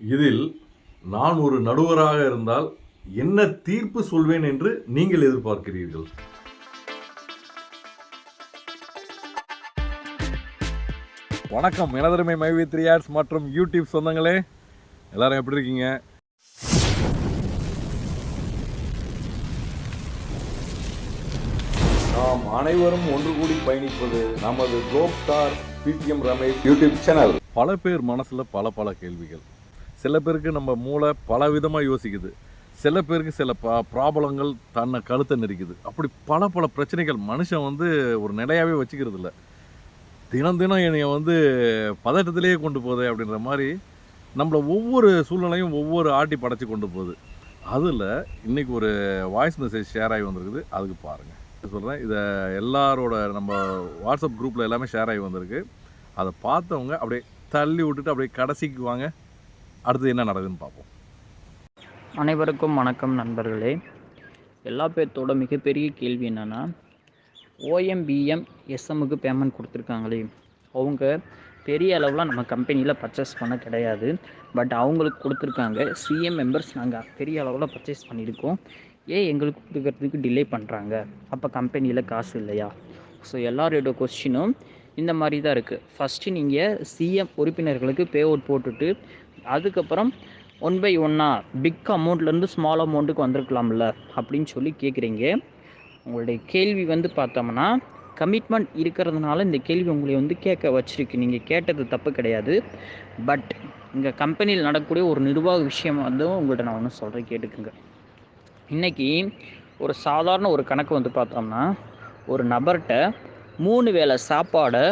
இதில் நான் ஒரு நடுவராக இருந்தால் என்ன தீர்ப்பு சொல்வேன் என்று நீங்கள் எதிர்பார்க்கிறீர்கள்? வணக்கம். எனதருமை மைவி த்ரீ ஆட்ஸ் மற்றும் யூடியூப் சொந்தங்களே எல்லாரும் எப்படி இருக்கீங்க? நாம் அனைவரும் ஒன்று கூடி பயணிப்பது நமது globe star PTM Ramesh YouTube channel பல பேர் மனசுல பல பல கேள்விகள். சில பேருக்கு நம்ம மூளை பல விதமாக யோசிக்குது. சில பேருக்கு சில ப ப்ராப்ளங்கள் தன்னை கழுத்தை நெரிக்குது. அப்படி பல பல பிரச்சனைகள் மனுஷன் வந்து ஒரு நிலையாகவே வச்சுக்கிறது இல்லை தினம் தினம் என்னைய வந்து பதட்டத்திலேயே கொண்டு போகுது அப்படின்ற மாதிரி நம்மளை ஒவ்வொரு சூழ்நிலையும் ஒவ்வொரு ஆட்டி படைச்சி கொண்டு போகுது. அதில் இன்றைக்கி ஒரு வாய்ஸ் மெசேஜ் ஷேர் ஆகி வந்திருக்குது. அதுக்கு பாருங்கள் சொல்கிறேன் இதை எல்லாரோட நம்ம வாட்ஸ்அப் குரூப்பில் எல்லாமே ஷேர் ஆகி வந்திருக்கு. அதை பார்த்தவங்க அப்படியே தள்ளி விட்டுட்டு அப்படியே கடைசிக்கு வாங்க. அடுத்து என்ன நடக்குதுன்னு பார்ப்போம். அனைவருக்கும் வணக்கம் நண்பர்களே. எல்லா பேர்த்தோட மிகப்பெரிய கேள்வி என்னென்னா ஓஎம்பிஎம் எஸ்எம்முக்கு பேமெண்ட் கொடுத்துருக்காங்களே. அவங்க பெரிய அளவில் நம்ம கம்பெனியில் பர்ச்சேஸ் பண்ண கிடையாது. பட் அவங்களுக்கு கொடுத்துருக்காங்க. சிஎம் மெம்பர்ஸ் நாங்கள் பெரிய அளவில் பர்ச்சேஸ் பண்ணியிருக்கோம். ஏன் எங்களுக்கு கொடுக்குறதுக்கு டிலே பண்ணுறாங்க அப்போ கம்பெனியில் காசு இல்லையா? ஸோ எல்லாரோட கொஸ்டினும் இந்த மாதிரி தான் இருக்குது ஃபஸ்ட்டு நீங்கள் சிஎம் உறுப்பினர்களுக்கு பே அவுட் போட்டுட்டு அதுக்கப்புறம் ஒன் பை ஒன்னாக பிக் அமௌண்ட்லேருந்து ஸ்மால் அமௌண்ட்டுக்கு வந்திருக்கலாம்ல அப்படின்னு சொல்லி கேட்குறீங்க உங்களுடைய கேள்வி வந்து பார்த்தோம்னா கமிட்மெண்ட் இருக்கிறதுனால இந்த கேள்வி உங்களை வந்து கேட்க வச்சிருக்கு. நீங்கள் கேட்டது தப்பு கிடையாது. பட் இங்கே கம்பெனியில் நடக்கக்கூடிய ஒரு நிர்வாக விஷயம் வந்து உங்கள்கிட்ட நான் ஒன்று சொல்கிறேன் கேட்டுக்குங்க. இன்றைக்கி ஒரு சாதாரண ஒரு கணக்கு வந்து பார்த்தோம்னா ஒரு நபர்கிட்ட மூணு வேளை சாப்பாடை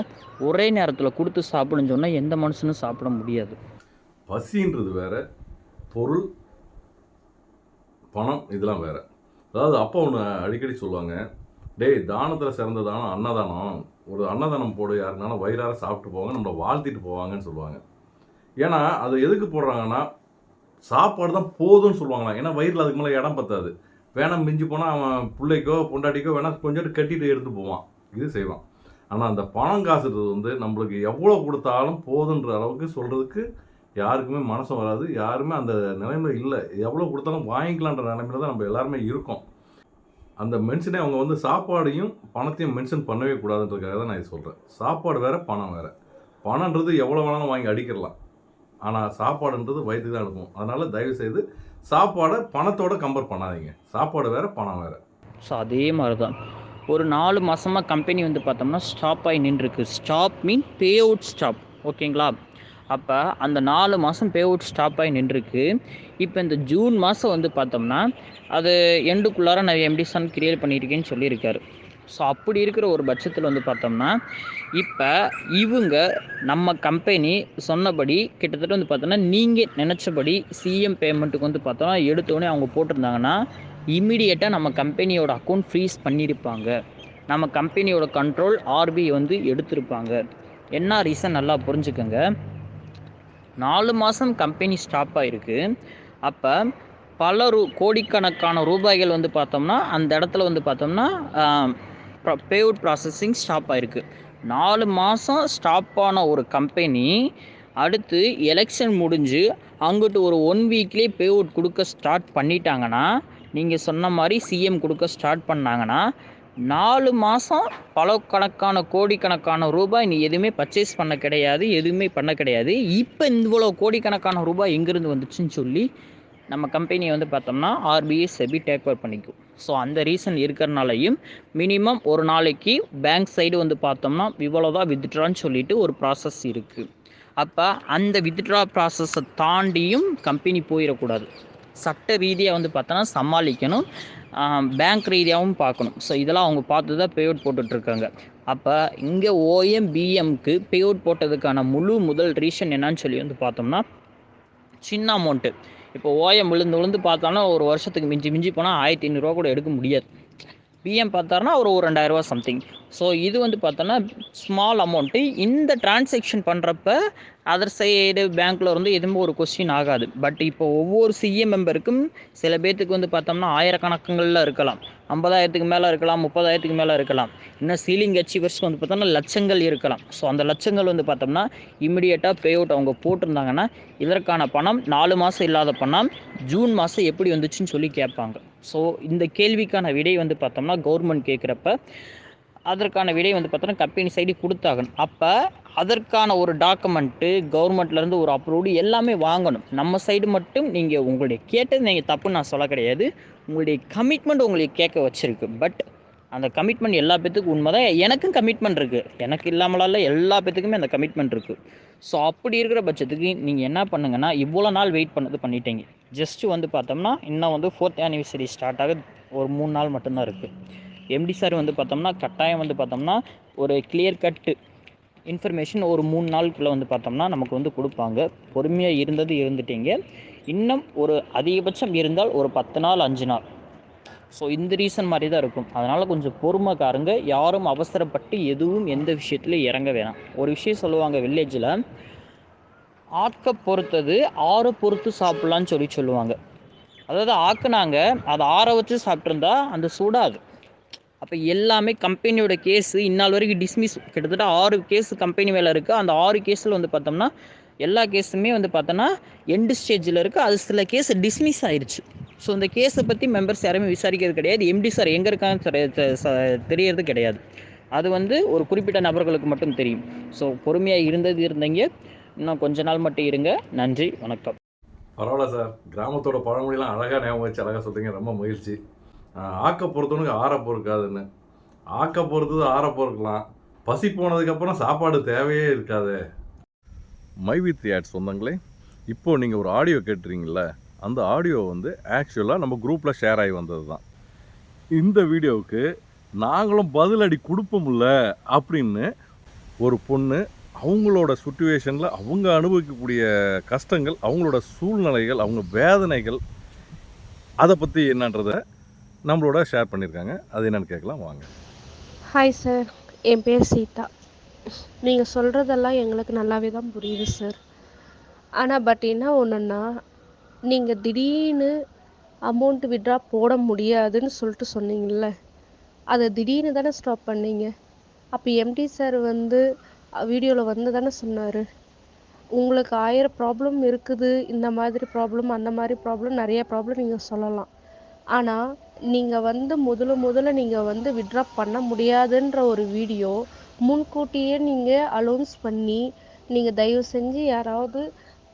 ஒரே நேரத்தில் கொடுத்து சாப்பிடுன்னு சொன்னால் எந்த மனுஷனும் சாப்பிட முடியாது. பசின்றது வேறு பொருள் பணம் இதெல்லாம் வேறு. அதாவது அப்பா ஒன்று அடிக்கடி சொல்லுவாங்க டேய் தானத்தில் சிறந்த தானம் அன்னதானம் ஒரு அன்னதானம் போடு யாருனாலும் வயிறார சாப்பிட்டு போவாங்க நம்மளை வாழ்த்திட்டு போவாங்கன்னு சொல்லுவாங்க. ஏன்னா அது எதுக்கு போடுறாங்கன்னா சாப்பாடு தான் போதும்னு சொல்லுவாங்களாம் ஏன்னா வயிறில் அதுக்கு மேலே இடம் பத்தாது. வேணாம் மிஞ்சி போனால் அவன் பிள்ளைக்கோ பொண்டாட்டிக்கோ வேணால் கொஞ்சோண்டு கட்டிட்டு எடுத்து போவான். இது செய்வான். ஆனால் அந்த பணம் காசுறது வந்து நம்மளுக்கு எவ்வளோ கொடுத்தாலும் போதுன்ற அளவுக்கு சொல்கிறதுக்கு யாருக்குமே மனசும் வராது யாருமே அந்த நிலைமை இல்லை. எவ்வளோ கொடுத்தாலும் வாங்கிக்கலான்ற நிலைமையில தான் நம்ம எல்லாருமே இருக்கோம். அந்த மென்ஷனே அவங்க வந்து சாப்பாடையும் பணத்தையும் மென்ஷன் பண்ணவே கூடாதுன்றதுக்காக தான் நான் இது சொல்கிறேன் சாப்பாடு வேறு பணம் வேறு. பணன்றது எவ்வளோ வேணாலும் வாங்கி அடிக்கிறலாம். ஆனால் சாப்பாடுன்றது வயிற்றுக்கு தான் இருக்கும் அதனால் தயவு செய்து சாப்பாடை பணத்தோட கம்பேர் பண்ணாதீங்க. சாப்பாடு வேறு பணம் வேறு. ஸோ அதே மாதிரி தான் ஒரு நாலு மாதமாக கம்பெனி வந்து பார்த்தோம்னா ஸ்டாப் ஆகி நின்றுருக்கு. Stop mean pay out stop ஓகேங்களா அப்போ அந்த நாலு மாதம் பே அவுட் ஸ்டாப் ஆகி நின்றுருக்கு. இப்போ இந்த ஜூன் மாதம் வந்து பார்த்தோம்னா அது எண்டுக்குள்ளார நான் எம்டி சன் கிரியேட் பண்ணியிருக்கேன்னு சொல்லியிருக்காரு. ஸோ அப்படி இருக்கிற ஒரு பட்சத்தில் வந்து பார்த்தோம்னா இப்போ இவங்க நம்ம கம்பெனி சொன்னபடி கிட்டத்தட்ட வந்து பார்த்தோம்னா நீங்கள் நினச்சபடி சிஎம் பேமெண்ட்டுக்கு வந்து பார்த்தோம்னா எடுத்தோடனே அவங்க போட்டிருந்தாங்கன்னா இம்மிடியேட்டாக நம்ம கம்பெனியோட அக்கௌண்ட் ஃப்ரீஸ் பண்ணியிருப்பாங்க. நம்ம கம்பெனியோட கண்ட்ரோல் ஆர்பிஐ வந்து எடுத்திருப்பாங்க. என்ன ரீசன் நல்லா புரிஞ்சுக்கோங்க. நாலு மாதம் கம்பெனி ஸ்டாப் ஆகிருக்கு அப்போ பல ரூ கோடிக்கணக்கான ரூபாய்கள் வந்து பார்த்தோம்னா அந்த இடத்துல வந்து பார்த்தோம்னா பேவுட் ப்ராசஸிங் ஸ்டாப் ஆகிருக்கு நாலு மாதம் ஸ்டாப் ஆன ஒரு கம்பெனி அடுத்து எலெக்ஷன் முடிஞ்சு அங்கிட்டு ஒரு ஒன் வீக்லேயே பேவுட் கொடுக்க ஸ்டார்ட் பண்ணிட்டாங்கன்னா நீங்கள் சொன்ன மாதிரி சிஎம் கொடுக்க ஸ்டார்ட் பண்ணாங்கன்னா நாலு மாதம் பல கணக்கான கோடிக்கணக்கான ரூபாய் நீ எதுவுமே பர்ச்சேஸ் பண்ண கிடையாது எதுவுமே பண்ண கிடையாது. இப்போ இவ்வளோ கோடிக்கணக்கான ரூபாய் எங்கேருந்து வந்துச்சுன்னு சொல்லி நம்ம கம்பெனியை வந்து பார்த்தோம்னா ஆர்பிஐ செபி டேக் ஓவர் பண்ணிக்கும். ஸோ அந்த ரீசன் இருக்கிறனாலையும் மினிமம் ஒரு நாளைக்கு பேங்க் சைடு வந்து பார்த்தோம்னா இவ்வளோதான் வித்ட்ரான்னு சொல்லிட்டு ஒரு ப்ராசஸ் இருக்குது அப்போ அந்த வித்ட்ரா ப்ராசஸை தாண்டியும் கம்பெனி போயிடக்கூடாது. சட்ட ரீதியாக வந்து பார்த்தோன்னா சமாளிக்கணும். பேங்க் ரீதியாகவும் பார்க்கணும். ஸோ இதெல்லாம் அவங்க பார்த்து தான் பேஅவுட் போட்டுட்ருக்காங்க. அப்போ இங்கே ஓஎம் பிஎம்க்கு பேஅவுட் போட்டதுக்கான முழு முதல் ரீசன் என்னன்னு சொல்லி வந்து பார்த்தோம்னா சின்ன அமௌண்ட்டு இப்போ ஓஎம் விழுந்து விழுந்து பார்த்தோன்னா ஒரு வருஷத்துக்கு மிஞ்சி மிஞ்சி போனால் ஆயிரத்தி ஐநூறுரூவா கூட எடுக்க முடியாது. பிஎம் பார்த்தாருன்னா ஒரு ஒரு ரெண்டாயிரரூவா சம்திங் ஸோ இது வந்து பார்த்தோன்னா ஸ்மால் அமௌண்ட்டு இந்த டிரான்சேக்ஷன் பண்ணுறப்ப அதர் சைடு பேங்க்கில் இருந்து எதுவுமே ஒரு கொஸ்டின் ஆகாது. பட் இப்போ ஒவ்வொரு சிஎம் மெம்பருக்கும் சில பேர்த்துக்கு வந்து பார்த்தோம்னா ஆயிரக்கணக்கங்களில் இருக்கலாம். ஐம்பதாயிரத்துக்கு மேலே இருக்கலாம் முப்பதாயிரத்துக்கு மேலே இருக்கலாம். இன்னும் சீலிங் அச்சீவர்ஸ்க்கு வந்து பார்த்தோம்னா லட்சங்கள் இருக்கலாம். ஸோ அந்த லட்சங்கள் வந்து பார்த்தோம்னா இமிடியேட்டாக பே அவுட் அவங்க போட்டிருந்தாங்கன்னா இதற்கான பணம் நாலு மாதம் இல்லாத பணம் ஜூன் மாதம் எப்படி வந்துச்சுன்னு சொல்லி கேட்பாங்க. ஸோ இந்த கேள்விக்கான விடை வந்து பார்த்தோம்னா கவர்மெண்ட் கேட்குறப்ப அதற்கான விடை வந்து பார்த்தோன்னா கம்பெனி சைடு கொடுத்தாகணும். அப்போ அதற்கான ஒரு டாக்குமெண்ட்டு கவர்மெண்ட்லேருந்து ஒரு அப்ரூவ்டு எல்லாமே வாங்கணும். நம்ம சைடு மட்டும் நீங்கள் உங்களுடைய கேட்டது நீங்கள் தப்புன்னு நான் சொல்ல கிடையாது. உங்களுடைய கமிட்மெண்ட் உங்களுக்கு கேட்க வச்சுருக்கு. பட் அந்த கமிட்மெண்ட் எல்லா பேத்துக்கும் உண்மை தான் எனக்கும் கமிட்மெண்ட் இருக்குது எனக்கு இல்லாமலால எல்லா பேத்துக்குமே அந்த கமிட்மெண்ட் இருக்குது ஸோ அப்படி இருக்கிற பட்சத்துக்கு நீங்கள் என்ன பண்ணுங்கன்னா இவ்வளோ நாள் வெயிட் பண்ணது பண்ணிட்டீங்க. ஜஸ்ட்டு வந்து பார்த்தோம்னா இன்னும் வந்து ஃபோர்த் ஆனிவர்சரி ஸ்டார்ட் ஆக ஒரு மூணு நாள் மட்டும்தான் இருக்குது எம்டி சார் வந்து பார்த்தோம்னா கட்டாயம் வந்து பார்த்தோம்னா ஒரு கிளியர் கட்டு இன்ஃபர்மேஷன் ஒரு மூணு நாளுக்குள்ளே வந்து பார்த்தோம்னா நமக்கு வந்து கொடுப்பாங்க. பொறுமையாக இருந்தது இருந்துட்டீங்க. இன்னும் ஒரு அதிகபட்சம் இருந்தால் ஒரு பத்து நாள் அஞ்சு நாள். ஸோ இந்த ரீசன் மாதிரி தான் இருக்கும். அதனால் கொஞ்சம் பொறுமைக்காரங்க யாரும் அவசரப்பட்டு எதுவும் எந்த விஷயத்துலையும் இறங்க வேணாம். ஒரு விஷயம் சொல்லுவாங்க வில்லேஜில் ஆக்க பொறுத்தது ஆற பொறுத்து சாப்பிட்லான்னு சொல்லி சொல்லுவாங்க. அதாவது ஆக்குனாங்க அதை ஆற வச்சு சாப்பிட்ருந்தா அந்த சுடாது அப்போ எல்லாமே கம்பெனியோட கேஸு இந்நாள் வரைக்கும் டிஸ்மிஸ் கிட்டத்தட்ட ஆறு கேஸ் கம்பெனி மேலே இருக்குது அந்த ஆறு கேஸில் வந்து பார்த்தோம்னா எல்லா கேஸுமே வந்து பார்த்தோன்னா எண்டு ஸ்டேஜில் இருக்குது அது சில கேஸ் டிஸ்மிஸ் ஆயிடுச்சு ஸோ இந்த கேஸை பற்றி மெம்பர்ஸ் யாருமே விசாரிக்கிறது கிடையாது. எம்டி சார் எங்கே இருக்கான்னு தெரியறது கிடையாது. அது வந்து ஒரு குறிப்பிட்ட நபர்களுக்கு மட்டும் தெரியும். ஸோ பொறுமையாக இருந்தது இருந்தீங்க. இன்னும் கொஞ்ச நாள் மட்டும் இருங்க. நன்றி. வணக்கம். பரவாயில்ல சார் கிராமத்தோட பழமொழிலாம் அழகாக ஞாபகம் வச்சு அழகாக சொல்கிறீங்க ரொம்ப மகிழ்ச்சி. ஆக்க பொறுத்தவனுக்கு ஆற பொறுக்காதுன்னு ஆக்க பொறுத்தது ஆற பொறுக்கலாம் பசி போனதுக்கப்புறம் சாப்பாடு தேவையே இருக்காது. மை வித் ஆட் சொந்தங்களே இப்போது நீங்கள் ஒரு ஆடியோ கேட்டுறீங்கள அந்த ஆடியோ வந்து ஆக்சுவலாக நம்ம குரூப்பில் ஷேர் ஆகி வந்தது தான் இந்த வீடியோவுக்கு நாங்களும் பதிலடி கொடுப்போம்ல அப்படின்னு ஒரு பொண்ணு அவங்களோட சுச்சுவேஷனில் அவங்க அனுபவிக்கக்கூடிய கஷ்டங்கள் அவங்களோட சூழ்நிலைகள் அவங்க வேதனைகள் அதை பற்றி என்னன்றத நம்மளோட ஷேர் பண்ணியிருக்காங்க. அது என்னன்னு கேட்கலாம் வாங்க. ஹாய் சார் என் பேர் சீதா. நீங்கள் சொல்கிறதெல்லாம் எங்களுக்கு நல்லாவே தான் புரியுது சார் ஆனால் பட் என்ன ஒன்றுன்னா நீங்கள் திடீர்னு அமௌண்ட்டு விட்ரா போட முடியாதுன்னு சொல்லிட்டு சொன்னீங்கல்ல அதை திடீர்னு தானே ஸ்டாப் பண்ணீங்க? அப்போ எம்டி சார் வந்து வீடியோவில் வந்து தானே சொன்னார் உங்களுக்கு ஆயிரம் ப்ராப்ளம் இருக்குது இந்த மாதிரி ப்ராப்ளம் அந்த மாதிரி ப்ராப்ளம் நிறைய ப்ராப்ளம் நீங்கள் சொல்லலாம். ஆனால் நீங்கள் வந்து முதல்ல முதல்ல நீங்கள் வந்து விட்ரா பண்ண முடியாதுன்ற ஒரு வீடியோ முன்கூட்டியே நீங்கள் அலௌன்ஸ் பண்ணி நீங்கள் தயவு செஞ்சு யாராவது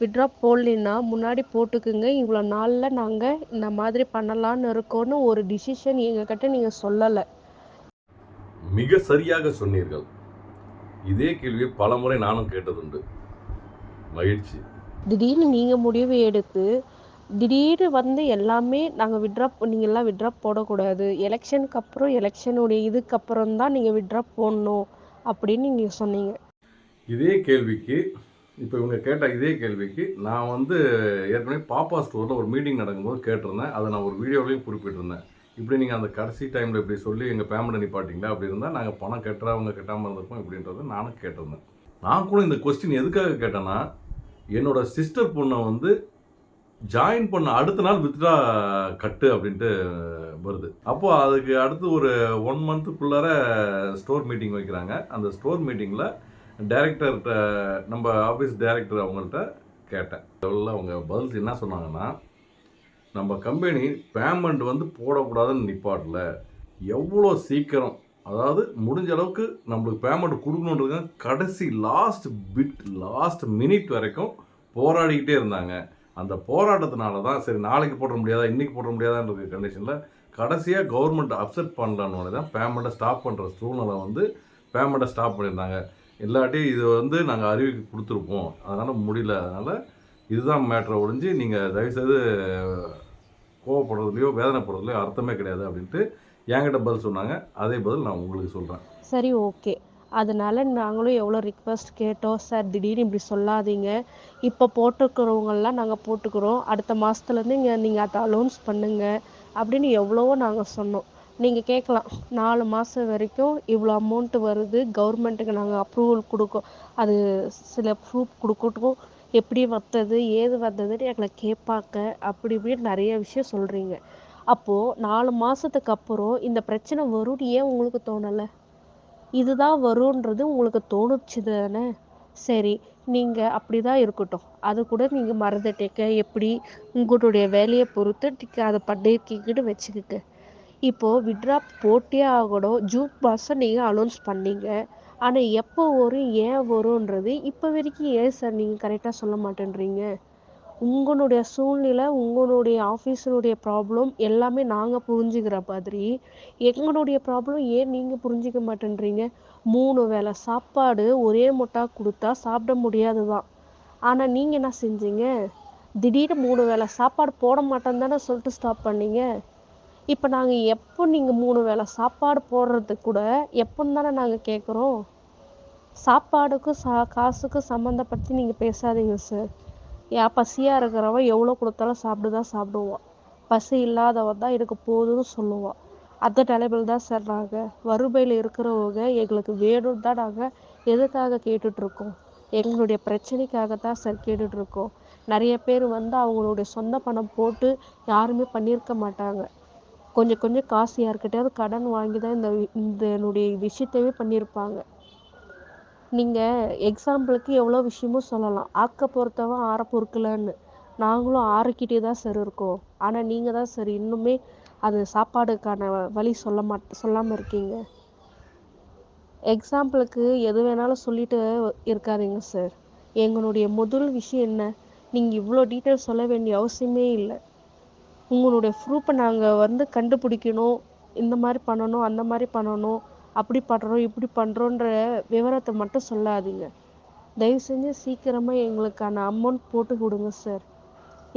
விட்ரா போடலைன்னா முன்னாடி போட்டுக்குங்க. இவ்வளோ நாளில் நாங்கள் இந்த மாதிரி பண்ணலான்னு இருக்கோன்னு ஒரு டிசிஷன் எங்ககிட்ட நீங்கள் சொல்லலை. மிக சரியாக சொன்னீர்கள். இதே கேள்வியை பலமுறை நானும் கேட்டதுண்டு. மகிழ்ச்சி. திடீர்னு நீங்கள் முடிவு எடுத்து திடீர்னு வந்து எல்லாமே நாங்கள் விட்ரா நீங்கள்லாம் விட்ரா போடக்கூடாது. எலெக்ஷனுக்கு அப்புறம் எலெக்ஷனுடைய இதுக்கு அப்புறம் தான் நீங்கள் விட்ரா போடணும் அப்படின்னு நீங்கள் சொன்னீங்க. இதே கேள்விக்கு இப்போ இவங்க கேட்ட இதே கேள்விக்கு நான் வந்து ஏற்கனவே பாப்பா ஸ்டோரில் ஒரு மீட்டிங் நடக்கும்போது கேட்டிருந்தேன். அதை நான் ஒரு வீடியோலையும் குறிப்பிட்டிருந்தேன். இப்படி நீங்கள் அந்த கடைசி டைமில் இப்படி சொல்லி எங்கள் பேமெண்ட் நிப்பாட்டிங்களா? அப்படி இருந்தால் நாங்கள் பணம் கட்டுறவங்க கட்டாமல் இருந்திருப்போம் இப்படின்றத நானும் கேட்டிருந்தேன். நான் கூட இந்த கொஸ்டின் எதுக்காக கேட்டேன்னா என்னோடய சிஸ்டர் பொண்ணை வந்து ஜாயின் பண்ண அடுத்த நாள் வித்ட்ரா கட்டு அப்படின்ட்டு வருது. அப்போது அதுக்கு அடுத்து ஒரு ஒன் மந்த்துக்குள்ளார ஸ்டோர் மீட்டிங் வைக்கிறாங்க. அந்த ஸ்டோர் மீட்டிங்கில் டைரக்டர்கிட்ட நம்ம ஆஃபீஸ் டைரக்டர் அவங்கள்ட்ட கேட்டேன். அதில் அவங்க பதில் என்ன சொன்னாங்கன்னா நம்ம கம்பெனி பேமெண்ட் வந்து போடக்கூடாதுன்னு நிப்பாட்டில். எவ்வளோ சீக்கிரம்? அதாவது முடிஞ்ச அளவுக்கு நம்மளுக்கு பேமெண்ட் கொடுக்கணுன்றது கடைசி லாஸ்ட் பிட் லாஸ்ட் மினிட் வரைக்கும் போராடிக்கிட்டே இருந்தாங்க. அந்த போராட்டத்தினால தான் சரி நாளைக்கு போட முடியாதா இன்றைக்கி போட முடியாதான்ற கண்டிஷனில் கடைசியாக கவர்மெண்ட் அப்செட் பண்ணலான்னு தான் பேமெண்ட்டை ஸ்டாப் பண்ணுற சூழ்நிலை வந்து பேமெண்ட்டை ஸ்டாப் பண்ணியிருந்தாங்க. இல்லாட்டி இது வந்து நாங்கள் அறிவிக்க கொடுத்துருப்போம். அதனால் முடியல. அதனால் இதுதான் மேட்ரை ஒழிஞ்சு நீங்கள் தயவுசெய்து கோவப்படுறதுலையோ வேதனைப்படுறதுலையோ அர்த்தமே கிடையாது அப்படின்ட்டு என்கிட்ட பதில் சொன்னாங்க. அதே பதில் நான் உங்களுக்கு சொல்கிறேன் சரி ஓகே அதனால நாங்களும் எவ்வளோ ரிக்வஸ்ட் கேட்டோம். சார் திடீர்னு இப்படி சொல்லாதீங்க. இப்போ போட்டுக்கிறவங்கெல்லாம் நாங்கள் போட்டுக்கிறோம். அடுத்த மாதத்துலேருந்து இங்கே நீங்கள் அதை அலௌன்ஸ் பண்ணுங்கள் அப்படின்னு எவ்வளவோ நாங்கள் சொன்னோம். நீங்கள் கேட்கலாம் நாலு மாதம் வரைக்கும் இவ்வளோ அமௌண்ட்டு வருது கவர்மெண்ட்டுக்கு நாங்கள் அப்ரூவல் கொடுக்கோம். அது சில ப்ரூஃப் கொடுக்கட்டும் எப்படி வந்தது ஏது வந்ததுன்னு எங்களை கேட்பாங்க அப்படி இப்படின்னு நிறைய விஷயம் சொல்கிறீங்க அப்போது நாலு மாதத்துக்கு அப்புறம் இந்த பிரச்சனை வரும்னு ஏன் உங்களுக்கு தோணலை? இதுதான் வரும்ன்றது உங்களுக்கு தோணுச்சு தானே? சரி நீங்கள் அப்படி தான் இருக்கட்டும். அது கூட நீங்கள் மறந்துட்டீங்க. எப்படி? உங்களுடைய வேலையை பொறுத்து நீங்கள் அதை பண்ணியிருக்கீங்கன்னு வச்சுக்கிட்டு இப்போது விட்ரா போட்டே ஆகணும் ஜூன் மாதம் நீங்கள் அனௌன்ஸ் பண்ணீங்க. ஆனால் எப்போ வரும் ஏன் வரும்ன்றது இப்போ வரைக்கும் ஏன் சார் நீங்கள் கரெக்டாக சொல்ல மாட்டேன்றீங்க? உங்களுடைய சூழ்நிலை உங்களுடைய ஆஃபீஸினுடைய ப்ராப்ளம் எல்லாமே நாங்கள் புரிஞ்சுக்கிற மாதிரி எங்களுடைய ப்ராப்ளம் ஏன் நீங்கள் புரிஞ்சிக்க மாட்டேன்றீங்க? மூணு வேளை சாப்பாடு ஒரே முட்டா கொடுத்தா சாப்பிட முடியாது தான் ஆனால் நீங்கள் என்ன செஞ்சீங்க? திடீர்னு மூணு வேளை சாப்பாடு போட மாட்டேன்னு தானே சொல்லிட்டு ஸ்டாப் பண்ணீங்க. இப்போ நாங்கள் எப்போ நீங்கள் மூணு வேளை சாப்பாடு போடுறதுக்கு கூட எப்போன்னு தானே நாங்கள் கேட்குறோம் சாப்பாடுக்கும் சா காசுக்கும் சம்மந்தப்படுத்தி நீங்கள் பேசாதீங்க சார் யா பசியாக இருக்கிறவன் எவ்வளோ கொடுத்தாலும் சாப்பிட்டு தான் சாப்பிடுவான் பசி இல்லாதவன் தான் எனக்கு போதும்னு சொல்லுவான் அந்த நிலைமையில் தான் சார் நாங்கள் வறுமையில் இருக்கிறவங்க எங்களுக்கு வேணும்னு தான் நாங்கள் எதுக்காக கேட்டுட்ருக்கோம். எங்களுடைய பிரச்சனைக்காக தான் சார் கேட்டுட்ருக்கோம். நிறைய பேர் வந்து அவங்களுடைய சொந்த பணம் போட்டு யாருமே பண்ணியிருக்க மாட்டாங்க. கொஞ்சம் கொஞ்சம் காசு யார்கிட்டயாவது கடன் வாங்கி தான் இந்த வி- இந்த என்னுடைய விஷயத்தவே பண்ணியிருப்பாங்க. நீங்கள் எக்ஸாம்பிளுக்கு எவ்வளோ விஷயமும் சொல்லலாம். ஆக்க பொறுத்தவன் ஆற பொறுக்கலன்னு. நாங்களும் ஆறிக்கிட்டே தான் சார் இருக்கோம். ஆனால் நீங்கள் தான் சார் இன்னுமே அது சாப்பாடுக்கான வழி சொல்ல மாட் சொல்லாமல் இருக்கீங்க. எக்ஸாம்பிளுக்கு எது வேணாலும் சொல்லிட்டு இருக்காதீங்க சார். எங்களுடைய முதல் விஷயம் என்ன? நீங்கள் இவ்வளோ டீட்டெயில் சொல்ல வேண்டிய அவசியமே இல்லை. உங்களுடைய ப்ரூஃபை நாங்கள் வந்து கண்டுபிடிக்கணும். இந்த மாதிரி பண்ணணும் அந்த மாதிரி பண்ணணும் அப்படி பண்ணுறோம் இப்படி பண்ணுறோன்ற விவரத்தை மட்டும் சொல்லாதீங்க. தயவு செஞ்சு சீக்கிரமாக எங்களுக்கான அமௌண்ட் போட்டு கொடுங்க சார்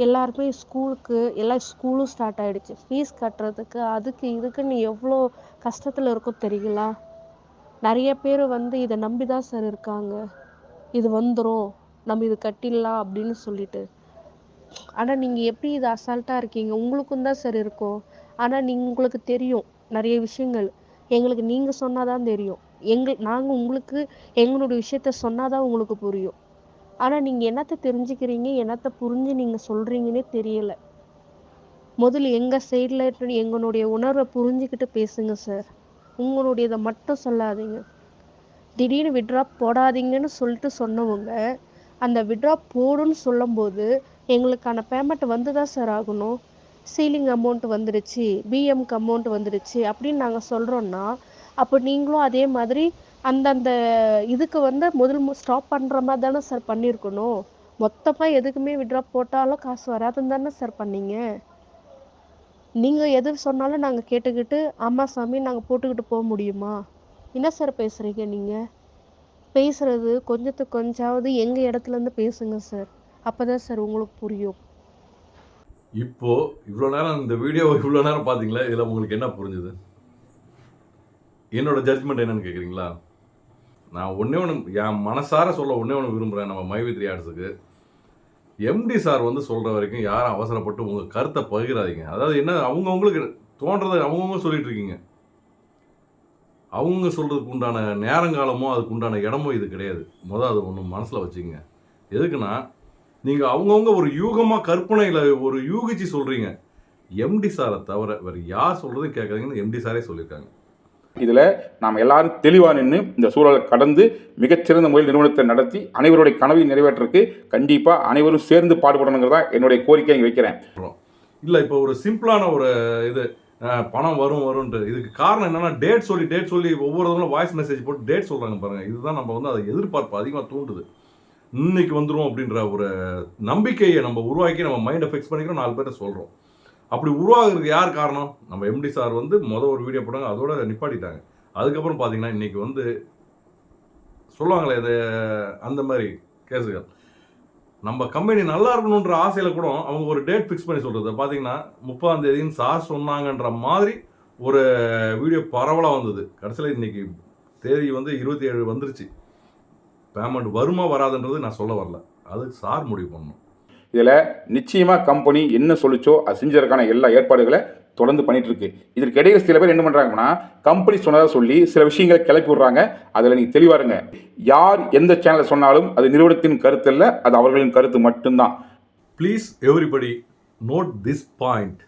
எல்லாருமே ஸ்கூலுக்கு எல்லா ஸ்கூலும் ஸ்டார்ட் ஆகிடுச்சு ஃபீஸ் கட்டுறதுக்கு அதுக்கு இதுக்குன்னு எவ்வளோ கஷ்டத்தில் இருக்கும் தெரியுங்களா? நிறைய பேர் வந்து இதை நம்பி தான் சார் இருக்காங்க. இது வந்துடும் நம்ம இது கட்டிடலாம் அப்படின்னு சொல்லிட்டு. ஆனால் நீங்கள் எப்படி இது அசால்ட்டாக இருக்கீங்க? உங்களுக்கும் தான் சார் இருக்கும். ஆனால் நீங்கள் உங்களுக்கு தெரியும் நிறைய விஷயங்கள். எங்களுக்கு நீங்கள் சொன்னால் தான் தெரியும். எங்கள் நாங்கள் உங்களுக்கு எங்களுடைய விஷயத்த சொன்னால் தான் உங்களுக்கு புரியும். ஆனால் நீங்கள் என்னத்தை தெரிஞ்சுக்கிறீங்க? என்னத்தை புரிஞ்சு நீங்கள் சொல்கிறீங்கன்னே தெரியலை. முதல்ல எங்கள் சைடில் எங்களுடைய உணர்வை புரிஞ்சுக்கிட்டு பேசுங்க சார் உங்களுடையதை மட்டும் சொல்லாதீங்க. திடீர்னு விட்ரா போடாதீங்கன்னு சொல்லிட்டு சொன்னவங்க அந்த விட்ரா போடுன்னு சொல்லும்போது எங்களுக்கான பேமெண்ட் வந்து தான் சார் ஆகணும் சீலிங் அமௌண்ட் வந்துடுச்சு பிஎம்க்கு அமௌண்ட் வந்துடுச்சு அப்படின்னு நாங்கள் சொல்கிறோன்னா அப்போ நீங்களும் அதே மாதிரி அந்தந்த இதுக்கு வந்து முதல் ஸ்டாப் பண்ணுற மாதிரி தானே சார் பண்ணியிருக்கணும் மொத்தமாக எதுக்குமே விட்ரா போட்டாலும் காசு வராதுன்னு தானே சார் பண்ணீங்க. நீங்கள் எது சொன்னாலும் நாங்கள் கேட்டுக்கிட்டு ஆமாம் சாமி நாங்கள் போட்டுக்கிட்டு போக முடியுமா? என்ன சார் பேசுகிறீங்க நீங்கள் பேசுகிறது கொஞ்சத்துக்கு கொஞ்சாவது எங்கள் இடத்துலேருந்து பேசுங்க சார் அப்போ தான் சார் உங்களுக்கு புரியும். இப்போது இவ்வளோ நேரம் இந்த வீடியோ இவ்வளோ நேரம் பார்த்தீங்களா? இதில் உங்களுக்கு என்ன புரிஞ்சுது? என்னோட ஜட்ஜ்மெண்ட் என்னன்னு கேட்குறீங்களா நான் ஒன்றே ஒன்று என் மனசார சொல்ல ஒன்றே ஒன்று விரும்புகிறேன் நம்ம மைவித்ரி ஆர்ட்ஸுக்கு எம்டி சார் வந்து சொல்கிற வரைக்கும் யாரும் அவசரப்பட்டு உங்கள் கருத்தை பகிராதீங்க. அதாவது என்ன அவங்கவுங்களுக்கு தோன்றதை அவங்கவுங்க சொல்லிட்டு இருக்கீங்க. அவங்க சொல்கிறதுக்கு உண்டான நேரங்காலமோ அதுக்கு உண்டான இடமோ இது கிடையாது. மொதல் அது ஒன்று மனசில் வச்சுக்கங்க. எதுக்குன்னா நீங்கள் அவங்கவுங்க ஒரு யூகமாக கற்பனையில் ஒரு யூகிச்சு சொல்கிறீங்க எம்டி சாரை தவிர வேறு யார் சொல்கிறதையும் கேட்காதீங்கன்னு எம்டி சாரே சொல்லியிருக்காங்க. இதில் நாம் எல்லாரும் தெளிவாக நின்று இந்த சூழலை கடந்து மிகச்சிறந்த முறையில் நிறுவனத்தை நடத்தி அனைவருடைய கனவை நிறைவேற்றற்கு கண்டிப்பாக அனைவரும் சேர்ந்து பாடுபடணுங்கிறதா என்னுடைய கோரிக்கை இங்கே வைக்கிறேன். இல்லை இப்போ ஒரு சிம்பிளான ஒரு இது பணம் வரும் வரும்ன்ட்டு. இதுக்கு காரணம் என்னன்னா டேட் சொல்லி டேட் சொல்லி ஒவ்வொருத்தவங்களும் வாய்ஸ் மெசேஜ் போட்டு டேட் சொல்கிறாங்க பாருங்க. இதுதான் நம்ம வந்து அதை எதிர்பார்ப்பு அதிகமாக தூண்டுது. இன்னைக்கு வந்துடும் அப்படின்ற ஒரு நம்பிக்கையை நம்ம உருவாக்கி நம்ம மைண்டை ஃபிக்ஸ் பண்ணிக்கிறோம் நாலு பேர்ட்ட சொல்கிறோம் அப்படி உருவாகிறதுக்கு யார் காரணம்? நம்ம எம்டி சார் வந்து மொதல் ஒரு வீடியோ போட்டாங்க அதோட நிப்பாட்டிட்டாங்க. அதுக்கப்புறம் பார்த்தீங்கன்னா இன்னைக்கு வந்து சொல்லுவாங்களே இது அந்த மாதிரி கேஸுகள். நம்ம கம்பெனி நல்லா இருக்கணுன்ற ஆசையில் கூட அவங்க ஒரு டேட் ஃபிக்ஸ் பண்ணி சொல்கிறது பார்த்தீங்கன்னா முப்பதாம் தேதின்னு சார் சொன்னாங்கன்ற மாதிரி ஒரு வீடியோ பரவலாக வந்தது. கடைசியில் இன்னைக்கு தேதி வந்து இருபத்தி ஏழு வந்துருச்சு. பேமெண்ட் வருமா வராதுன்றது நான் சொல்ல வரல. அது சார் முடிவு பண்ணணும். இதில் நிச்சயமாக கம்பெனி என்ன சொல்லிச்சோ அது செஞ்சதற்கான எல்லா ஏற்பாடுகளை தொடர்ந்து பண்ணிட்டு இருக்கு இதற்கு இடையில சில பேர் என்ன பண்றாங்கன்னா கம்பெனி சொன்னதா சொல்லி சில விஷயங்களை கிளப்பி விடுறாங்க. அதில் நீங்க தெளிவா இருங்க. யார் எந்த சேனலை சொன்னாலும் அது நிறுவனத்தின் கருத்து அல்ல அது அவர்களின் கருத்து மட்டும்தான். Please everybody note this point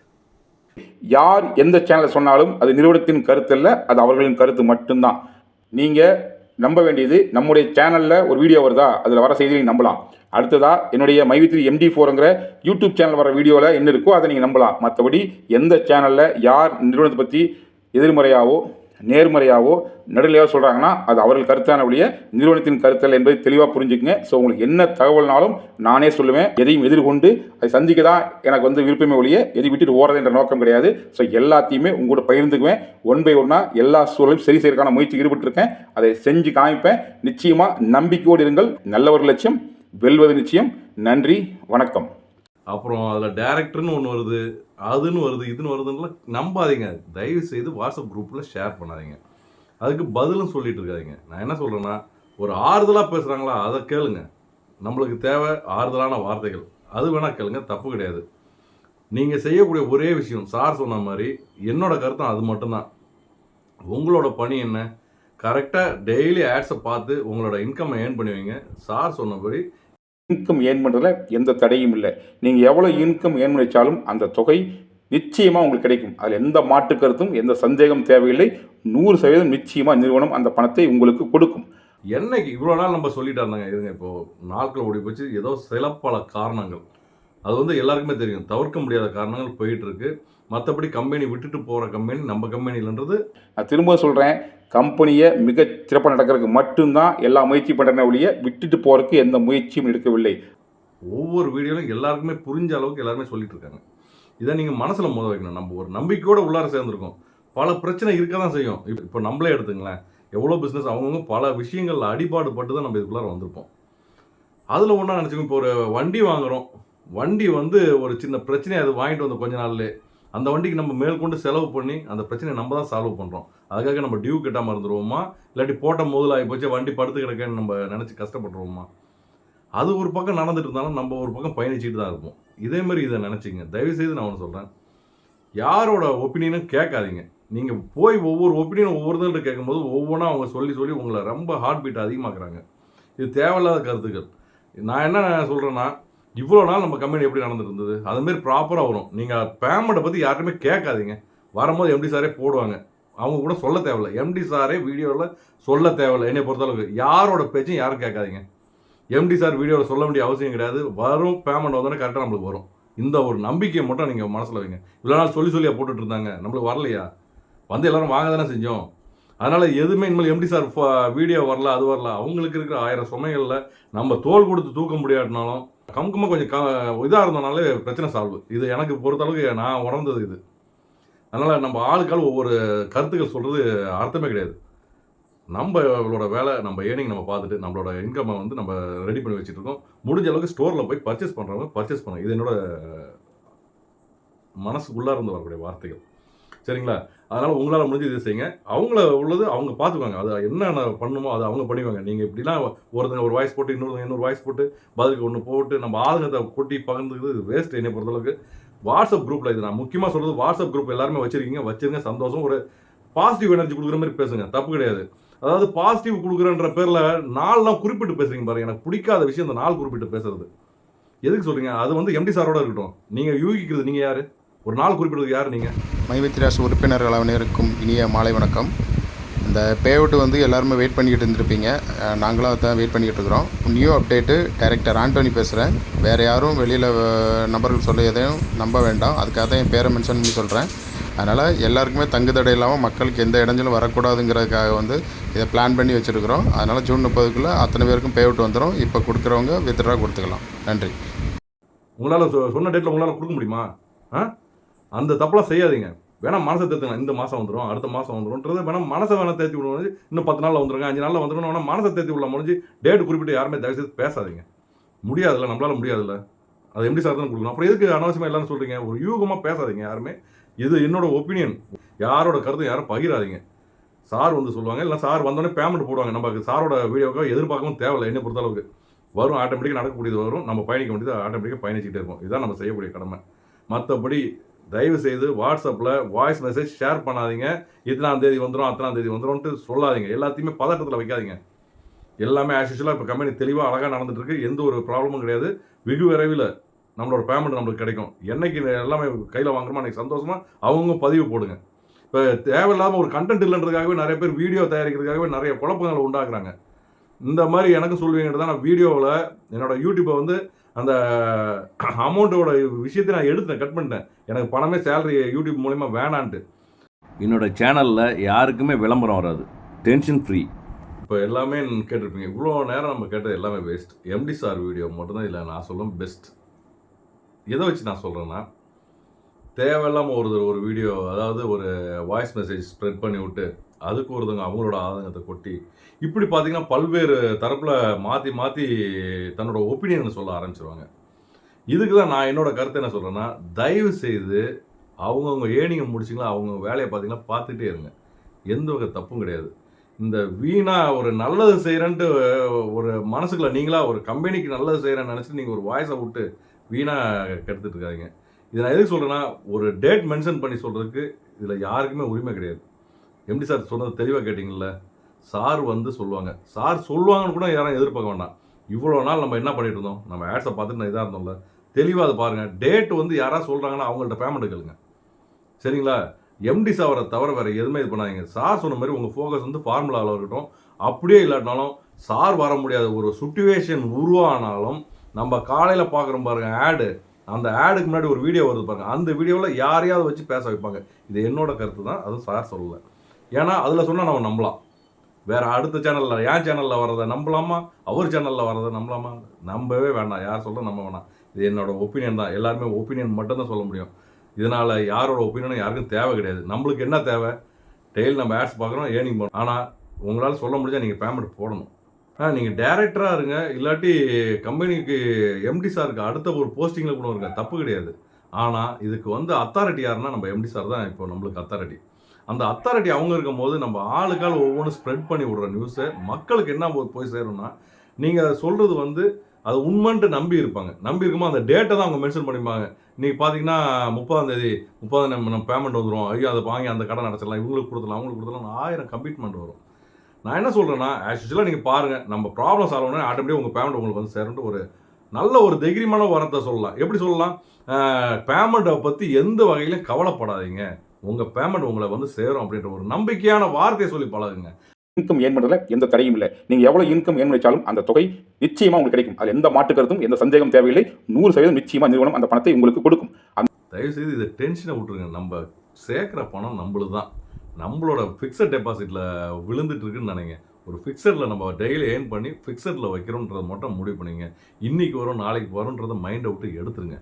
யார் எந்த சேனலை சொன்னாலும் அது நிறுவனத்தின் கருத்து அல்ல அது அவர்களின் கருத்து மட்டும்தான். நீங்கள் நம்ப வேண்டியது நம்முடைய சேனலில் ஒரு வீடியோ வருதா? அதில் வர செய்தியை நம்பலாம். அடுத்ததாக என்னுடைய மைவித்ரி எம்டி ஃபோருங்கிற யூடியூப் சேனல் வர வீடியோவில் என்ன இருக்கோ அதை நீங்கள் நம்பலாம். மற்றபடி எந்த சேனலில் யார் நிறுவனத்தை பற்றி எதிர்மறையாவோ நேர்மறையாகவோ நடுநிலையாக சொல்கிறாங்கன்னா அது அவர்கள் கருத்தான வழிய நிறுவனத்தின் கருத்தல் என்பதை தெளிவாக புரிஞ்சுக்குங்க. ஸோ உங்களுக்கு என்ன தகவல்னாலும் நானே சொல்லுவேன். எதையும் எதிர்கொண்டு அதை சந்திக்க தான் எனக்கு வந்து விருப்பமே ஒழிய எதை விட்டுட்டு ஓடுறது என்ற நோக்கம் கிடையாது. ஸோ எல்லாத்தையுமே உங்களோட பகிர்ந்துக்குவேன். ஒன் பை ஒன்னாக எல்லா சூழலும் சரி செய்யறதுக்கான முயற்சி ஈடுபட்டிருக்கேன். அதை செஞ்சு காமிப்பேன். நிச்சயமாக நம்பிக்கையோடு இருங்கள். நல்ல ஒரு லட்சியம் வெல்வது நிச்சயம். நன்றி வணக்கம். அப்புறம் அதில் டேரக்டர்னு ஒன்று வருது அதுன்னு வருது இதுன்னு வருதுன்னு நம்பாதீங்க. தயவு செய்து வாட்ஸ்அப் குரூப்பில் ஷேர் பண்ணாதீங்க. அதுக்கு பதிலும் சொல்லிட்டு இருக்காதீங்க. நான் என்ன சொல்கிறேன்னா ஒரு ஆறுதலாக பேசுகிறாங்களா அதை கேளுங்க. நம்மளுக்கு தேவை ஆறுதலான வார்த்தைகள். அது வேணால் கேளுங்க தப்பு கிடையாது. நீங்கள் செய்யக்கூடிய ஒரே விஷயம் சார் சொன்ன மாதிரி என்னோடய கருத்தம் அது மட்டும்தான். உங்களோட பணி என்ன? கரெக்டாக டெய்லி ஆட்ஸை பார்த்து உங்களோட இன்கம்மை ஏர்ன் பண்ணுவீங்க சார் சொன்னபடி இன்கம் ஏர்ன் பண்ணுறதுல எந்த தடையும் இல்லை. நீங்கள் எவ்வளோ இன்கம் ஏர்ன் பண்ணி வச்சாலும் அந்த தொகை நிச்சயமாக உங்களுக்கு கிடைக்கும். அதில் எந்த மாற்று கருத்தும் எந்த சந்தேகம் தேவையில்லை. நூறு சதவீதம் நிச்சயமாக நிறுவனம் அந்த பணத்தை உங்களுக்கு கொடுக்கும். என்னைக்கு இவ்வளோ நாள் நம்ம சொல்லிட்டு இருந்தாங்க இருங்க இப்போது நாட்கள் ஓடி போச்சு. ஏதோ சில பல காரணங்கள். அது வந்து எல்லாருக்குமே தெரியும். தவிர்க்க முடியாத காரணங்கள் போயிட்டுருக்கு மற்றபடி கம்பெனி விட்டுட்டு போகிற கம்பெனி நம்ம கம்பெனிலன்றது நான் திரும்ப சொல்கிறேன் கம்பெனியை மிக சிறப்பாக நடக்கிறதுக்கு மட்டும்தான் எல்லா முயற்சி பண்ணுறேன் ஒழிய விட்டுட்டு போகிறதுக்கு எந்த முயற்சியும் எடுக்கவில்லை. ஒவ்வொரு வீடியோலையும் எல்லாருக்குமே புரிஞ்ச அளவுக்கு எல்லாருமே சொல்லிட்டு இருக்காங்க. இதை நீங்கள் மனசில் முத வைக்கணும். நம்ம ஒரு நம்பிக்கையோட உள்ளார சேர்ந்துருக்கோம். பல பிரச்சனை இருக்க தான் செய்யும். இப்போ இப்போ நம்மளே எடுத்துங்களேன். எவ்வளோ பிஸ்னஸ் அவங்கவுங்க பல விஷயங்களில் அடிபாடு பட்டு தான் நம்ம இதுக்குள்ளார வந்திருப்போம். அதில் ஒன்றா நினச்சிக்கோங்க. இப்போ ஒரு வண்டி வாங்குகிறோம் வண்டி வந்து ஒரு சின்ன பிரச்சனையை அது வாங்கிட்டு வந்த கொஞ்ச நாள்லே. அந்த வண்டிக்கு நம்ம மேற்கொண்டு செலவு பண்ணி அந்த பிரச்சனையை நம்ம தான் சால்வ் பண்ணுறோம் அதுக்காக நம்ம டியூ கட்டாமல் இருந்துருவோமா இல்லாட்டி போட்ட முதல் ஆகி போச்சு வண்டி படுத்து கிடக்கன்னு நம்ம நினச்சி கஷ்டப்பட்டுருவோமா? அது ஒரு பக்கம் நடந்துட்டு இருந்தாலும் நம்ம ஒரு பக்கம் பயணிச்சுட்டு தான் இருப்போம். இதே மாதிரி இதை நினச்சிங்க. தயவுசெய்து நான் ஒன்று சொல்கிறேன் யாரோட ஒப்பீனியனும் கேட்காதீங்க. நீங்கள் போய் ஒவ்வொரு ஒப்பீனியனும் ஒவ்வொருத்தர்கிட்ட கேட்கும்போது ஒவ்வொன்றா அவங்க சொல்லி சொல்லி உங்களை ரொம்ப ஹார்ட் பீட் அதிகமாக்குறாங்க. இது தேவையில்லாத கருத்துக்கள். நான் என்ன சொல்கிறேன்னா இவ்வளோ நாள் நம்ம கம்பெனி எப்படி நடந்துருந்தது அதுமாரி ப்ராப்பராக வரும். நீங்கள் பேமெண்ட்டை பற்றி யாருமே கேட்காதீங்க. வரும்போது எம்டி சாரே போடுவாங்க. அவங்க கூட சொல்ல தேவையில்ல. எம்டி சாரே வீடியோவில் சொல்ல தேவையில்ல. என்னை பொறுத்தளவுக்கு யாரோட பேச்சும் யாரும் கேட்காதீங்க. எம்டி சார் வீடியோவில் சொல்ல வேண்டிய அவசியம் கிடையாது. வரும் பேமெண்ட் வந்தோடனே கரெக்டாக நம்மளுக்கு வரும். இந்த ஒரு நம்பிக்கையை மட்டும் நீங்கள் மனசில் வைங்க. இவ்வளோ நாள் சொல்லி சொல்லியாக போட்டுட்டு இருந்தாங்க. நம்மளுக்கு வரலையா? வந்து எல்லோரும் வாங்க தானே செஞ்சோம். அதனால் எதுவுமே இனிமேல் எம்டி சார் வீடியோ வரல அது வரல. அவங்களுக்கு இருக்கிற ஆயிரம் சுமைகளில் நம்ம தோல் கொடுத்து தூக்க முடியாட்டினாலும் கமுக்கமாக கொஞ்சம் க இதாக இருந்தனாலே பிரச்சனை சால்வு இது எனக்கு பொறுத்தளவுக்கு நான் உணர்ந்தது இது. அதனால் நம்ம ஆளுக்கால் ஒவ்வொரு கருத்துக்கள் சொல்கிறது அர்த்தமே கிடையாது. நம்மளோட வேலை நம்ம ஏர்னிங் நம்ம பார்த்துட்டு நம்மளோட இன்கம்மை வந்து நம்ம ரெடி பண்ணி வச்சுட்டு இருக்கோம். முடிஞ்ச அளவுக்கு ஸ்டோரில் போய் பர்ச்சேஸ் பண்ணுறவங்க பர்ச்சேஸ் பண்ணுங்க. இது என்னோட மனசுக்குள்ளே இருந்து வரக்கூடிய வார்த்தைகள். சரிங்களா? அதனால் உங்களால் முடிஞ்சு இதை செய்யுங்க. அவங்கள உள்ளது அவங்க பார்த்துக்குவாங்க அது என்னென்ன பண்ணுமோ அதை அவங்க பண்ணிக்குவாங்க. நீங்கள் இப்படிலாம் ஒருத்தங்க ஒரு வாய்ஸ் போட்டு இன்னொரு இன்னொரு வாய்ஸ் போட்டு பதிலுக்கு ஒன்று போட்டு நம்ம ஆதங்கத்தை கொட்டி பகிர்ந்துக்கிறது வேஸ்ட் என்னை பொறுத்தளவுக்கு. வாட்ஸ்அப் குரூப்பில் இது நான் முக்கியமாக சொல்கிறது வாட்ஸ்அப் குரூப் எல்லாருமே வச்சுருக்கீங்க. வச்சுருங்க சந்தோஷம். ஒரு பாசிட்டிவ் எனர்ஜி கொடுக்குற மாதிரி பேசுங்க. தப்பு கிடையாது. அதாவது பாசிட்டிவ் கொடுக்குறன்ற பேரில் நாள்லாம் குறிப்பிட்டு பேசுறீங்க பாருங்க. எனக்கு பிடிக்காத விஷயம் இந்த நாள் குறிப்பிட்டு பேசுறது. எதுக்கு சொல்கிறீங்க அது வந்து எம்டி சாரோட இருக்கட்டும். நீங்கள் யூகிக்கிறது நீங்கள் யார்? ஒரு நாள் குறிப்பிடுறது யார் நீங்கள் மைவித்ராஸ் உறுப்பினர்கள் அனைவருக்கும் இனிய மாலை வணக்கம். இந்த பேஅவுட் வந்து எல்லாருமே வெயிட் பண்ணிக்கிட்டு இருந்திருப்பீங்க. நாங்களும் அதான் வெயிட் பண்ணிக்கிட்டு இருக்கிறோம். நியூ அப்டேட்டு டைரக்டர் ஆண்டோனி பேசுகிறேன் வேறு யாரும் வெளியில் நபர்கள் சொல்ல எதையும் நம்ப வேண்டாம். அதுக்காக தான் என் பேரை மென்ஷன் பண்ணி சொல்கிறேன் அதனால் எல்லாருக்குமே தங்குதடை இல்லாமல் மக்களுக்கு எந்த இடைஞ்சலும் வரக்கூடாதுங்கிறதுக்காக வந்து இதை பிளான் பண்ணி வச்சுருக்கிறோம். அதனால் ஜூன் முப்பதுக்குள்ளே அத்தனை பேருக்கும் பேஅவுட் வந்துடும் இப்போ கொடுக்குறவங்க வித்ட்ரா கொடுத்துக்கலாம். நன்றி. உங்களால் சொன்ன டேட்டில் உங்களால் கொடுக்க முடியுமா? ஆ? அந்த தப்பெல்லாம் செய்யாதீங்க. வேணா மனசை தேத்துங்க. இந்த மாதம் வந்துடும் அடுத்த மாதம் வந்துடும்ன்றது வேணா மனசை வேணா தேத்தி விடுவோம் இன்னும் பத்து நாளில் வந்துருங்க அஞ்சு நாளில் வந்துடும் வேணா மனசை தேத்தி விட முடிஞ்சு டேட் குறிப்பிட்டு யாருமே தயவுசெய்து பேசாதீங்க. முடியாதுல்ல நம்மளால முடியாதுல்ல. அது எப்படி சார் தான் கொடுக்கணும் அப்புறம் எதுக்கு அனாவசியமாக இல்லைன்னு சொல்கிறீங்க ஒரு யூகமாக பேசாதீங்க யாருமே. இது என்னோட ஒப்பீனியன் யாரோட கருத்து யாரும் பகிராதீங்க. சார் வந்து சொல்லுவாங்க இல்லை சார் வந்தோடனே பேமெண்ட் போடுவாங்க. நமக்கு சாரோட வீடியோக்காக எதிர்பார்க்கவும் தேவையில்லை என்ன பொறுத்தளவுக்கு. வரும் ஆட்டோமேட்டிக்காக நடக்கக்கூடியது வரும். நம்ம பயணிக்க வேண்டியது ஆட்டோமேட்டிக்காக பயணிச்சுக்கிட்டே இருக்கும் இதுதான் நம்ம செய்யக்கூடிய கடமை. மற்றபடி தயவு செய்து வாட்ஸ்அப்பில் வாய்ஸ் மெசேஜ் ஷேர் பண்ணாதீங்க. இத்தனாம் தேதி வந்துடும் அத்தனாம் தேதி வந்துடும்ன்ட்டு சொல்லாதீங்க. எல்லாத்தையுமே பதட்டத்தில் வைக்காதீங்க. எல்லாமே ஆஸ் யூஷுவலாக இப்போ கம்பெனி தெளிவாக அழகாக நடந்துட்டுருக்கு. எந்த ஒரு ப்ராப்ளமும் கிடையாது. வெகு விரைவில் நம்மளோட பேமெண்ட் நம்மளுக்கு கிடைக்கும். என்னைக்கு எல்லாமே கையில் வாங்குறோமோ அன்றைக்கி சந்தோஷமாக அவங்க பதிவு போடுங்க. இப்போ தேவையில்லாமல் ஒரு கண்டென்ட் இல்லைன்றதுக்காகவே நிறைய பேர் வீடியோ தயாரிக்கிறதுக்காகவே நிறைய குழப்பங்களை உண்டாக்குறாங்க. இந்த மாதிரி எனக்கு சொல்லுவீங்கன்னு தான் நான் வீடியோவில் என்னோட யூடியூப்பை வந்து அந்த அமௌண்ட்டோட விஷயத்தை நான் எடுத்தேன் கட் பண்ணிட்டேன். எனக்கு பணமே சேலரி யூடியூப் மூலிமா வேணான்ட்டு. என்னோட சேனலில் யாருக்குமே விளம்பரம் வராது. டென்ஷன் ஃப்ரீ இப்போ எல்லாமே கேட்டிருப்பீங்க. இவ்வளோ நேரம் நம்ம கேட்டது எல்லாமே வேஸ்ட் எம்டி சார் வீடியோ மட்டும்தான் இல்லை நான் சொல்லும் பெஸ்ட் எதை வச்சு நான் சொல்கிறேன்னா தேவையில்லாமல் ஒரு ஒரு வீடியோ அதாவது ஒரு வாய்ஸ் மெசேஜ் ஸ்ப்ரெட் பண்ணி விட்டு அதுக்கு ஒருத்தவங்க அவங்களோட ஆதங்கத்தை கொட்டி இப்படி பார்த்தீங்கன்னா பல்வேறு தரப்பில் மாற்றி மாற்றி தன்னோட ஒப்பீனியனை சொல்ல ஆரம்பிச்சிருவாங்க. இதுக்கு தான் நான் என்னோட கருத்து என்ன சொல்கிறேன்னா தயவு செய்து அவங்கவுங்க ஏனிங்க முடிச்சிங்களா அவங்க வேலையை பார்த்தீங்கன்னா பார்த்துட்டே இருங்க. எந்த வகை தப்பும் கிடையாது. இந்த வீணாக ஒரு நல்லது செய்கிறேன்ட்டு ஒரு மனசுக்குள்ள நீங்களா ஒரு கம்பெனிக்கு நல்லது செய்கிறேன்னு நினச்சிட்டு நீங்கள் ஒரு வாய்ஸை விட்டு வீணாக கெடுத்துட்டு இருக்காதீங்க. இதை நான் எதுக்கு சொல்கிறேன்னா ஒரு டேட் மென்ஷன் பண்ணி சொல்கிறதுக்கு இதில் யாருக்குமே உரிமை கிடையாது. எம்டி சார் சொன்னது தெளிவாக கேட்டிங்கல்ல? சார் வந்து சொல்லுவாங்க. சார் சொல்லுவாங்கன்னு கூட யாரும் எதிர்பார்க்க வேண்டாம். இவ்வளோ நாள் நம்ம என்ன பண்ணிட்டு இருந்தோம்? நம்ம ஆட்ஸை பார்த்துட்டு நான் இதாக இருந்தோம்ல. தெளிவாக அதை பாருங்கள் டேட் வந்து யாராவது சொல்கிறாங்கன்னா அவங்கள்ட்ட பேமெண்ட் கேளுங்க. சரிங்களா? எம்டி சாவரை தவிர வேறு எதுவுமே இது பண்ணாதீங்க. சார் சொன்ன மாதிரி உங்கள் ஃபோக்கஸ் வந்து ஃபார்முலாவில் இருக்கட்டும். அப்படியே இல்லாட்டினாலும் சார் வர முடியாத ஒரு சுச்சுவேஷன் உருவானாலும் நம்ம காலையில் பார்க்குறோம் பாருங்கள் ஆடு அந்த ஆடுக்கு முன்னாடி ஒரு வீடியோ வருது பாருங்கள் அந்த வீடியோவில் யாரையாவது வச்சு பேச வைப்பாங்க. இது என்னோட கருத்து தான் அதுவும் சார் சொல்லலை. ஏன்னா அதில் சொன்னால் நம்ம நம்பலாம். வேறு அடுத்த சேனலில் என் சேனலில் வர்றதை நம்பலாமா? அவர் சேனலில் வரதை நம்பலாமா? நம்பவே வேண்டாம். யார் சொல்ல நம்ப வேணாம். இது என்னோடய ஒப்பீனியன் தான். எல்லாருமே ஒப்பீனியன் மட்டும்தான் சொல்ல முடியும். இதனால் யாரோட ஒப்பீனியனும் யாருக்கும் தேவை கிடையாது. நம்மளுக்கு என்ன தேவை? டெய்லி நம்ம ஆட்ஸ் பார்க்குறோம் ஏர்னிங் பண்ணணும் ஆனால் உங்களால் சொல்ல முடிஞ்சால் நீங்கள் பேமெண்ட் போடணும். ஆ நீங்கள் டேரக்டராக இருங்க. இல்லாட்டி கம்பெனிக்கு எம்டி சாருக்கு அடுத்த ஒரு போஸ்டிங்கில் கூட இருங்க. தப்பு கிடையாது. ஆனால் இதுக்கு வந்து அத்தாரிட்டி யாருன்னா நம்ம எம்டி சார் தான். இப்போ நம்மளுக்கு அத்தாரிட்டி அந்த அத்தாரிட்டி அவங்க இருக்கும்போது நம்ம ஆளுக்கால் ஒவ்வொன்றும் ஸ்ப்ரெட் பண்ணி விடுற நியூஸை மக்களுக்கு என்ன போய் சேரும்னா நீங்கள் சொல்கிறது வந்து அது உண்மைன்ட்டு நம்பி இருப்பாங்க. நம்பி இருக்கும்போது அந்த டேட்டை தான் அவங்க மென்ஷன் பண்ணிப்பாங்க. நீங்கள் பார்த்தீங்கன்னா முப்பதாம் தேதி முப்பதாம் நம்ம நம்ம பேமெண்ட் வந்துடும் ஐயோ அதை வாங்கி அந்த கடன் அடைச்சிடலாம் இவங்களுக்கு கொடுத்துலாம் அவங்களுக்கு கொடுத்துலாம் ஆயிரம் கமிட்மெண்ட் வரும். நான் என்ன சொல்கிறேன்னா ஆக்சுவலாக நீங்கள் பாருங்கள் நம்ம ப்ராப்ளம் சால்வ் பண்ணால் ஆட்டோமேட்டிக் உங்கள் பேமெண்ட் உங்களுக்கு வந்து சேரும்ட்டு ஒரு நல்ல ஒரு தைரியமான வரத்தை சொல்லலாம். எப்படி சொல்லலாம்? பேமெண்ட்டை பற்றி எந்த வகையிலும் கவலைப்படாதீங்க. உங்கள் பேமெண்ட் உங்களை வந்து சேரும் அப்படின்ற ஒரு நம்பிக்கையான வார்த்தையை சொல்லி பழகுங்க. இன்கம் ஏன் பண்ணுறதுல எந்த தடையும் இல்லை. நீங்கள் எவ்வளோ இன்கம் ஏன் பண்ணிச்சாலும் அந்த தொகை நிச்சயமாக உங்களுக்கு கிடைக்கும். அதில் எந்த மாற்று கருத்தும் எந்த சந்தேகம் தேவையில்லை. நூறு சதவீதம் நிச்சயமாக நிறுவனம் அந்த பணத்தை உங்களுக்கு கொடுக்கும். தயவுசெய்து இதை டென்ஷனை விட்டுருங்க. நம்ம சேர்க்குற பணம் நம்மளுது தான் நம்மளோட ஃபிக்ஸட் டெபாசிட்டில் விழுந்துட்டு இருக்குன்னு நினைங்க. ஒரு ஃபிக்ஸடில் நம்ம டெய்லி ஏர்ன் பண்ணி ஃபிக்ஸடில் வைக்கிறோன்றதை மட்டும் முடிவு பண்ணிங்க. இன்றைக்கி வரும் நாளைக்கு வரும்ன்றதை மைண்டை விட்டு எடுத்துருங்க.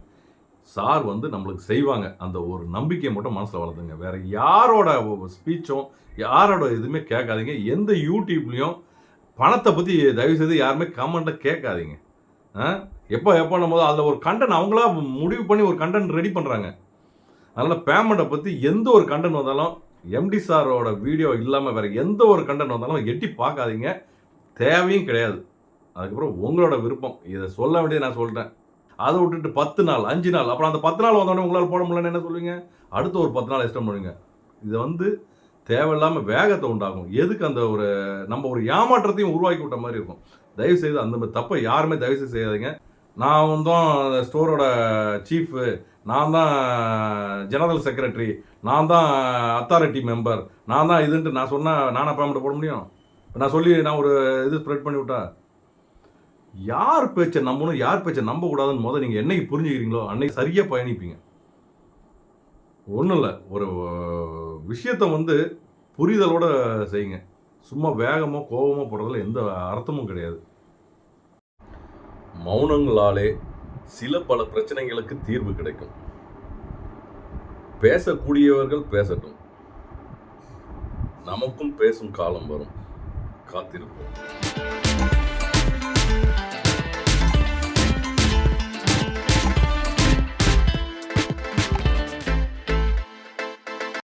சார் வந்து நம்மளுக்கு செய்வாங்க. அந்த ஒரு நம்பிக்கையை மட்டும் மனசில் வளர்த்துங்க. வேறு யாரோட ஸ்பீச்சும் யாரோட எதுவுமே கேட்காதீங்க. எந்த யூடியூப்லேயும் பணத்தை பற்றி தயவுசெய்து யாருமே கமெண்ட்டை கேட்காதீங்க. ஆ? எப்போ எப்போ நம்ம அதில் ஒரு கண்டென்ட் அவங்களா முடிவு பண்ணி ஒரு கண்டென்ட் ரெடி பண்ணுறாங்க அதனால் பேமெண்ட்டை பற்றி எந்த ஒரு கண்டென்ட் வந்தாலும் எம்டி சாரோட வீடியோ இல்லாமல் வேறு எந்த ஒரு கண்டென்ட் வந்தாலும் எட்டி பார்க்காதீங்க. தேவையும் கிடையாது. அதுக்கப்புறம் உங்களோட விருப்பம். இதை சொல்ல வேண்டியது நான் சொல்லிட்டேன் அதை விட்டுட்டு பத்து நாள் அஞ்சு நாள் அப்புறம் அந்த பத்து நாள் வந்தோடனே உங்களால் போட முடியலன்னு என்ன சொல்லுவீங்க? அடுத்த ஒரு பத்து நாள் எக்ஸ்டம் பண்ணுவீங்க இது வந்து தேவையில்லாமல் வேகத்தை உண்டாகும் எதுக்கு அந்த ஒரு நம்ம ஒரு ஏமாற்றத்தையும் உருவாக்கி விட்ட மாதிரி இருக்கும். தயவு செய்து அந்த மாதிரி தப்பை யாருமே தயவு செய்து செய்யாதீங்க. நான் வந்து ஸ்டோரோட சீஃபு நான் தான் ஜெனரல் செக்ரட்டரி நான் தான் அத்தாரிட்டி மெம்பர் நான் தான் இதுன்ட்டு நான் சொன்னால் நானா பேமெண்ட் போட முடியும்? நான் சொல்லி நான் ஒரு இது ஸ்ப்ரெட் பண்ணி விட்டா? யார் பேச்சை நம்பணும் யார் பேச்சை நம்பக்கூடாதுன்னு முதல் நீங்கள் என்னைக்கு புரிஞ்சுக்கிறீங்களோ அன்னைக்கு சரியாக பயணிப்பீங்க. ஒன்றும் இல்லை ஒரு விஷயத்தை வந்து புரிதலோட செய்யுங்க. சும்மா வேகமோ கோபமோ போடுறதுல எந்த அர்த்தமும் கிடையாது. மௌனங்களாலே சில பல பிரச்சனைகளுக்கு தீர்வு கிடைக்கும். பேசக்கூடியவர்கள் பேசட்டும். நமக்கும் பேசும் காலம் வரும். காத்திருப்போம்.